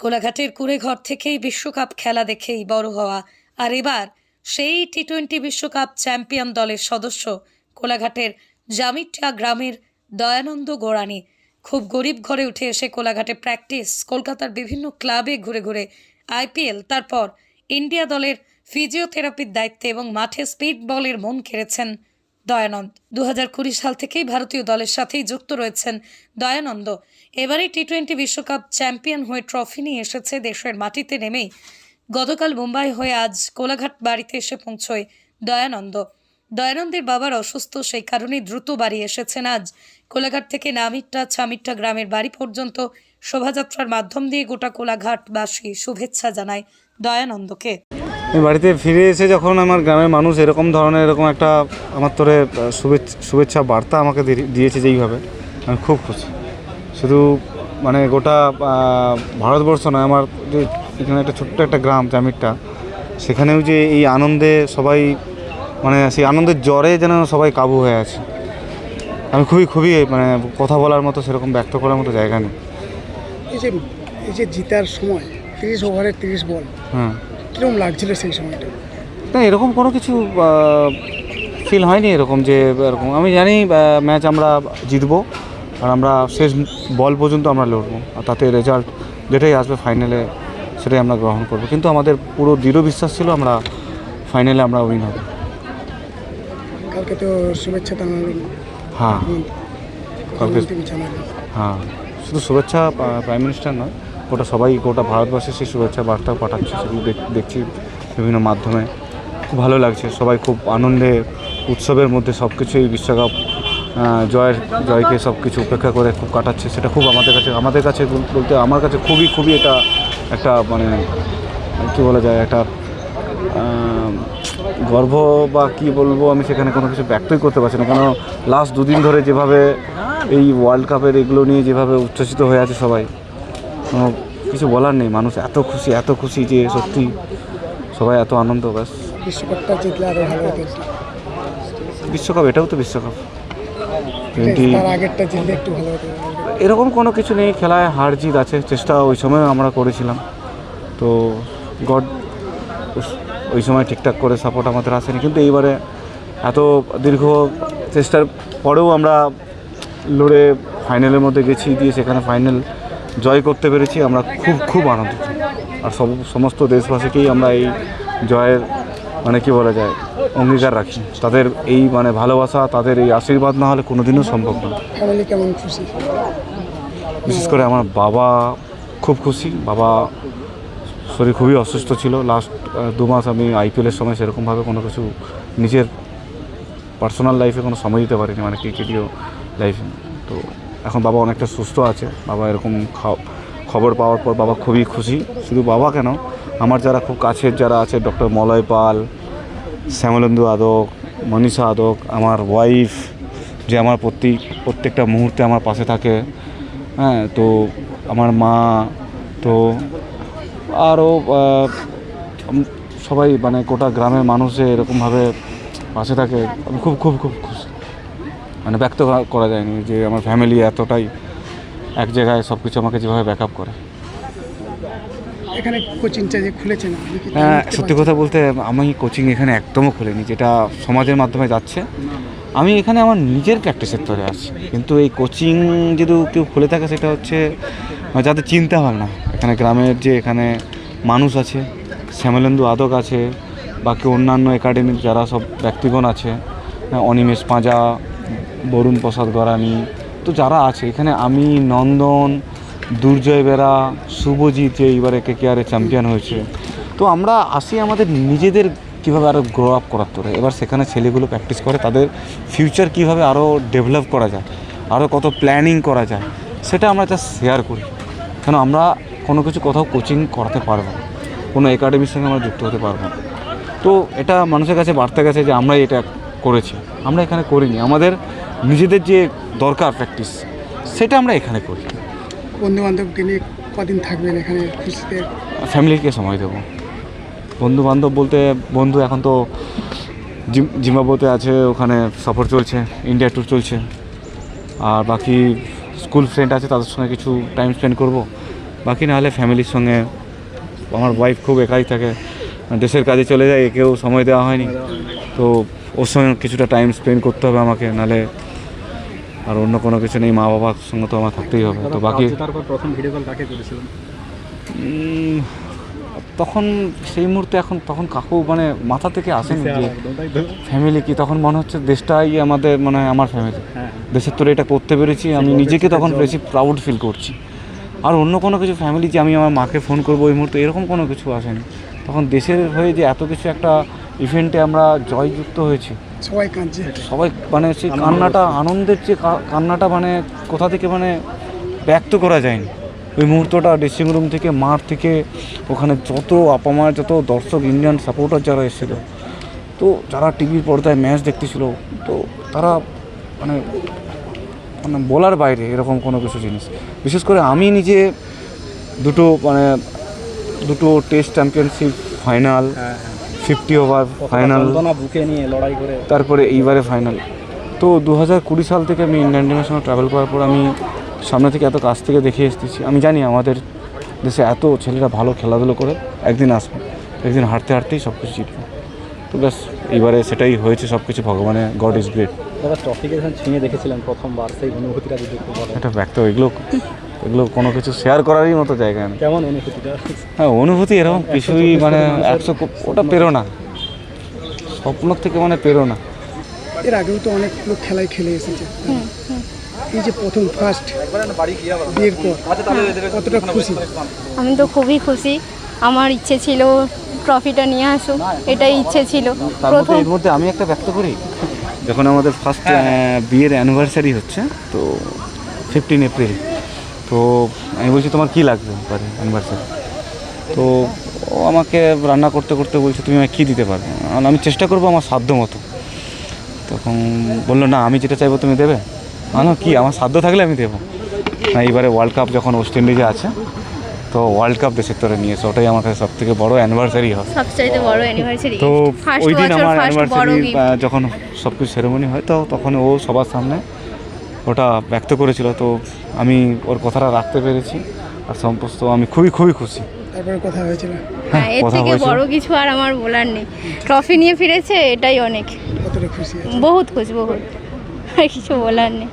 কোলাঘাটের কুড়েঘর থেকেই বিশ্বকাপ খেলা দেখেই বড় হওয়া। আর এবার সেই টি টোয়েন্টি বিশ্বকাপ চ্যাম্পিয়ন দলের সদস্য কোলাঘাটের জামিটিয়া গ্রামের দয়ানন্দ গোড়ানি খুব গরিব ঘরে উঠে এসে কোলাঘাটে প্র্যাকটিস, কলকাতার বিভিন্ন ক্লাবে ঘুরে ঘুরে আইপিএল তারপর ইন্ডিয়া দলের ফিজিওথেরাপির দায়িত্বে এবং মাঠে স্পিড বলের মন কেড়েছেন দয়ানন্দ। দু হাজার কুড়ি সাল থেকেই ভারতীয় দলের সাথেই যুক্ত রয়েছেন দয়ানন্দ। এবারেই টি টোয়েন্টি বিশ্বকাপ চ্যাম্পিয়ন হয়ে ট্রফি নিয়ে এসেছে দেশের মাটিতে নেমেই। গতকাল মুম্বাই হয়ে আজ কোলাঘাট বাড়িতে এসে পৌঁছয় দয়ানন্দ। দয়ানন্দের বাবার অসুস্থ, সেই কারণেই দ্রুত বাড়ি এসেছেন আজ। কোলাঘাট থেকে নামিট্টা, ছামিট্টা গ্রামের বাড়ি পর্যন্ত শোভাযাত্রার মাধ্যম দিয়ে গোটা কোলাঘাটবাসী শুভেচ্ছা জানায় দয়ানন্দকে। বাড়িতে ফিরে এসে যখন আমার গ্রামের মানুষ এরকম ধরনের এরকম একটা আমার তোরে শুভেচ্ছা শুভেচ্ছা বার্তা আমাকে দিয়েছে যেইভাবে আমি খুব খুশি। শুধু মানে গোটা ভারতবর্ষ নয় আমার যে এখানে একটা ছোট্ট একটা গ্রাম জামিরটা সেখানেও যে এই আনন্দে সবাই মানে সেই আনন্দের জ্বরে যেন সবাই কাবু হয়ে আছে। আমি খুবই খুবই মানে কথা বলার মতো সেরকম ব্যক্ত করার মতো জায়গা নেই। এই যে এই যে জিতার সময় তিরিশ ওভারে তিরিশ বল হ্যাঁ। কীরকম লাগছিল সেই সময়টা? না এরকম কোনো কিছু ফিল হয়নি এরকম যে এরকম। আমি জানি ম্যাচ আমরা জিতবো আর আমরা শেষ বল পর্যন্ত আমরা লড়বো। আর তাতে রেজাল্ট যেটাই আসবে ফাইনালে সেটাই আমরা গ্রহণ করব। কিন্তু আমাদের পুরো দৃঢ় বিশ্বাস ছিল আমরা ফাইনালে আমরা উইন হব। কালকে তো শুভেচ্ছা হ্যাঁ। কালকে হ্যাঁ। শুধু শুভেচ্ছা প্রাইম মিনিস্টার নয় গোটা সবাই, গোটা ভারতবর্ষে সেই শুভেচ্ছা বার্তাও পাঠাচ্ছে, সেগুলো দেখ- দেখছি বিভিন্ন মাধ্যমে। খুব ভালো লাগছে, সবাই খুব আনন্দে, উৎসবের মধ্যে সব কিছুই বিশ্বকাপ জয়ের, জয়কে সব কিছু উপেক্ষা করে খুব কাটাচ্ছে, সেটা খুব আমাদের কাছে আমাদের কাছে বলতে, আমার কাছে খুবই খুবই এটা একটা মানে কী বলা যায়, একটা গর্ব বা কি বলব আমি সেখানে কোনো কিছু ব্যক্তই করতে পারছি না, কেন লাস্ট দুদিন ধরে যেভাবে এই ওয়ার্ল্ড কাপের এগুলো নিয়ে যেভাবে উচ্ছ্বসিত হয়ে আছে সবাই কিছু বলার নেই। মানুষ এত খুশি এত খুশি যে সত্যি সবাই এত আনন্দ ব্যাস। বিশ্বকাপটা জিতলে আরও ভালো হতো। বিশ্বকাপ এটাও তো বিশ্বকাপ। এরকম কোনো কিছু নেই। খেলায় হার জিত আছে চেষ্টা ওই সময় আমরা করেছিলাম। তো গড ওই সময় ঠিকঠাক করে সাপোর্ট আমাদের আসেনি। কিন্তু এইবারে এত দীর্ঘ চেষ্টার পরেও আমরা লড়ে ফাইনালের মধ্যে গেছি দিয়ে সেখানে ফাইনাল জয় করতে পেরেছি আমরা খুব খুব আনন্দিত। আর সব সমস্ত দেশবাসীকেই আমরা এই জয়ের মানে কি বলা যায় অঙ্গীকার রাখি। তাদের এই মানে ভালোবাসা তাদের এই আশীর্বাদ না হলে কোনোদিনও সম্ভব নয় ফ্যামিলি কেমন খুশি? বিশেষ করে আমার বাবা খুব খুশি। বাবা শরীর খুবই অসুস্থ ছিল। লাস্ট দু মাস আমি আইপিএলের সময় সেরকমভাবে কোনো কিছু নিজের পার্সোনাল লাইফে কোনো সময় দিতে পারিনি মানে ক্রিকেটীয় লাইফে তো এখন বাবা অনেকটা সুস্থ আছে। বাবা এরকম খবর পাওয়ার পর বাবা খুবই খুশি। শুধু বাবা কেন, আমার যারা খুব কাছের যারা আছে, ডক্টর মলয় পাল, শ্যামলেন্দু আদক, মনীষা আদক, আমার ওয়াইফ যে আমার প্রত্যেক প্রত্যেকটা মুহূর্তে আমার পাশে থাকে। হ্যাঁ তো আমার মা, তো আরও সবাই মানে গোটা গ্রামের মানুষে এরকমভাবে পাশে থাকে। আমি খুব খুব খুব মানে ব্যক্ত করা- যায়নি যে আমার ফ্যামিলি এতটাই এক জায়গায় সব কিছু আমাকে যেভাবে ব্যাক আপ করে। এখানে কোচিংটা যে খুলেছেন হ্যাঁ সত্যি কথা বলতে আমি কোচিং এখানে একদমও খুলিনি যেটা সমাজের মাধ্যমে যাচ্ছে। আমি এখানে আমার নিজের প্র্যাকটিসের তরে আসছি কিন্তু এই কোচিং যদি কেউ খুলে থাকে সেটা হচ্ছে মানে যাদের চিন্তা ভাবনা। এখানে গ্রামের যে এখানে মানুষ আছে শ্যামলেন্দু আদক আছে বাকি অন্যান্য একাডেমির যারা সব ব্যক্তিগণ আছে হ্যাঁ, অনিমেষ পাঁজা বরুণ প্রসাদ গরানি তো যারা আছে, এখানে আমি, নন্দন, দুর্জয় বেরা, শুভজিৎ, যে এইবারে কে কে চ্যাম্পিয়ন হয়েছে। তো আমরা আসি আমাদের নিজেদের কীভাবে আরও গ্রো আপ করার তোরে। এবার সেখানে ছেলেগুলো প্র্যাকটিস করে, তাদের ফিউচার কীভাবে আরও ডেভেলপ করা যায় আরও কত প্ল্যানিং করা যায়, সেটা আমরা জাস্ট শেয়ার করি। কেন, আমরা কোনো কিছু কোথাও কোচিং করাতে পারব না। কোনো একাডেমির সঙ্গে আমরা যুক্ত হতে পারব না। তো এটা মানুষের কাছে বাড়তে গেছে যে আমরা এটা করেছি। আমরা এখানে করিনি। আমাদের নিজেদের যে দরকার প্র্যাকটিস সেটা আমরা এখানে করি। বন্ধু বান্ধবকে নিয়ে কদিন থাকবেন এখানে খুশিতে ফ্যামিলিকে সময় দেবো। বন্ধু বান্ধব বলতে বন্ধু এখন তো জিম জিম্বাবুতে আছে ওখানে সফর চলছে ইন্ডিয়া ট্যুর চলছে। আর বাকি স্কুল ফ্রেন্ড আছে তাদের সঙ্গে কিছু টাইম স্পেন্ড করব। বাকি না হলে ফ্যামিলির সঙ্গে আমার ওয়াইফ খুব একাই থাকে। দেশের কাজে চলে যায় একেও সময় দেওয়া হয়নি। তো ওর সঙ্গে কিছুটা টাইম স্পেন্ড করতে হবে আমাকে নাহলে আর অন্য কোনো কিছু নেই মা বাবার সঙ্গে তো আমার থাকতেই হবে। তো বাকি প্রথম ভিডিও কল কাকে করেছিলেন? তখন সেই মুহূর্তে এখন তখন কাকু মানে মাথা থেকে আসেনি যে ফ্যামিলি কি তখন মনে হচ্ছে দেশটাই আমাদের মানে আমার ফ্যামিলি দেশের তোরে এটা করতে পেরেছি আমি নিজেকে তখন বেশি প্রাউড ফিল করছি। আর অন্য কোনো কিছু ফ্যামিলি যে আমি আমার মাকে ফোন করব ওই মুহূর্তে এরকম কোনো কিছু আসেনি। তখন দেশের হয়ে যে এত কিছু একটা ইভেন্টে আমরা জয়যুক্ত হয়েছি। সবাই কাঁদছে। সবাই মানে সেই কান্নাটা আনন্দের যে কান্নাটা মানে কোথা থেকে মানে ব্যক্ত করা যায়নি। ওই মুহূর্তটা ড্রেসিং রুম থেকে মাঠ থেকে ওখানে যত আপা মার যত দর্শক ইন্ডিয়ান সাপোর্টার যারা এসেছিল তো যারা টিভির পর্দায় ম্যাচ দেখতেছিল তো তারা মানে মানে বলার বাইরে এরকম কোনো কিছু জিনিস। বিশেষ করে আমি নিজে দুটো মানে দুটো test championship final fifty over final. বুকে নিয়ে লড়াই করে। তারপরে এইবারে ফাইনাল। তো দু হাজার কুড়ি সাল থেকে আমি ইন্ডিয়ান টিমের সঙ্গে ট্রাভেল করার পর আমি সামনে থেকে এত কাছ থেকে দেখে এসেছি। আমি জানি আমাদের দেশে এত ছেলেরা ভালো খেলাধুলো করে একদিন আসবে একদিন হাঁটতে হাঁটতেই সব কিছু জিতবে। তো ব্যাস এইবারে সেটাই হয়েছে সব কিছু ভগবানের গড ইজ গ্রেট দাদা ট্রফিকে যখন ছুঁয়ে দেখেছিলেন প্রথমবার সেই অনুভূতিটা যদি একটু এটা ব্যক্ত এগুলো এগুলো কোনো কিছু শেয়ার করারই মতো জায়গা নেই। কেমন অনুভূতিটা হ্যাঁ অনুভূতি এরকম কিছুই মানে একশো ওটা পেরো না। স্বপ্ন থেকে মানে পেরো না। এর আগেও তো অনেক লোক খেলায় খেলে এসেছে। এই যে প্রথম ফার্স্ট বিয়ের পর কতটা খুশি? আমি তো খুবই খুশি। আমার ইচ্ছে ছিল ট্রফিটা নিয়ে আসুক এটাই ইচ্ছে ছিল। প্রথম এর মধ্যে আমি একটা ব্যক্ত করি যখন আমাদের ফার্স্ট বিয়ের অ্যানিভার্সারি হচ্ছে তো ফিফটিন এপ্রিল তো আমি বলছি তোমার কী লাগবে পরে অ্যানিভার্সারি তো ও আমাকে রান্না করতে করতে বলছে তুমি আমাকে কী দিতে পারবে? আমি আমি চেষ্টা করব আমার সাধ্য মতো। তখন বলল না আমি যেটা চাইব তুমি দেবে। আমি কি? আমার সাধ্য থাকলে আমি দেবো। না এইবারে ওয়ার্ল্ড কাপ যখন ওয়েস্ট ইন্ডিজে আছে তো ওয়ার্ল্ড কাপ দেশের তোরে নিয়েছে ওটাই আমার কাছে সব থেকে বড়ো অ্যানিভার্সারি হয়। সবচাইতে বড় অ্যানিভার্সারি তো ওই দিন আমার অ্যানিভার্সারি যখন সব কিছু সেরেমনি হয় তো তখন ও সবার সামনে ওটা ব্যক্ত করেছিল তো আমি ওর কথাটা রাখতে পেরেছি। আর সম্পস্ত আমি খুবই খুবই খুশি। তারপরে কথা হয়েছিল? হ্যাঁ এর থেকে। বড় কিছু আর আমার বলার নেই। ট্রফি নিয়ে ফিরেছে এটাই অনেক। কতটা খুশি বহুত খুশি বহুত। আর কিছু বলার নেই।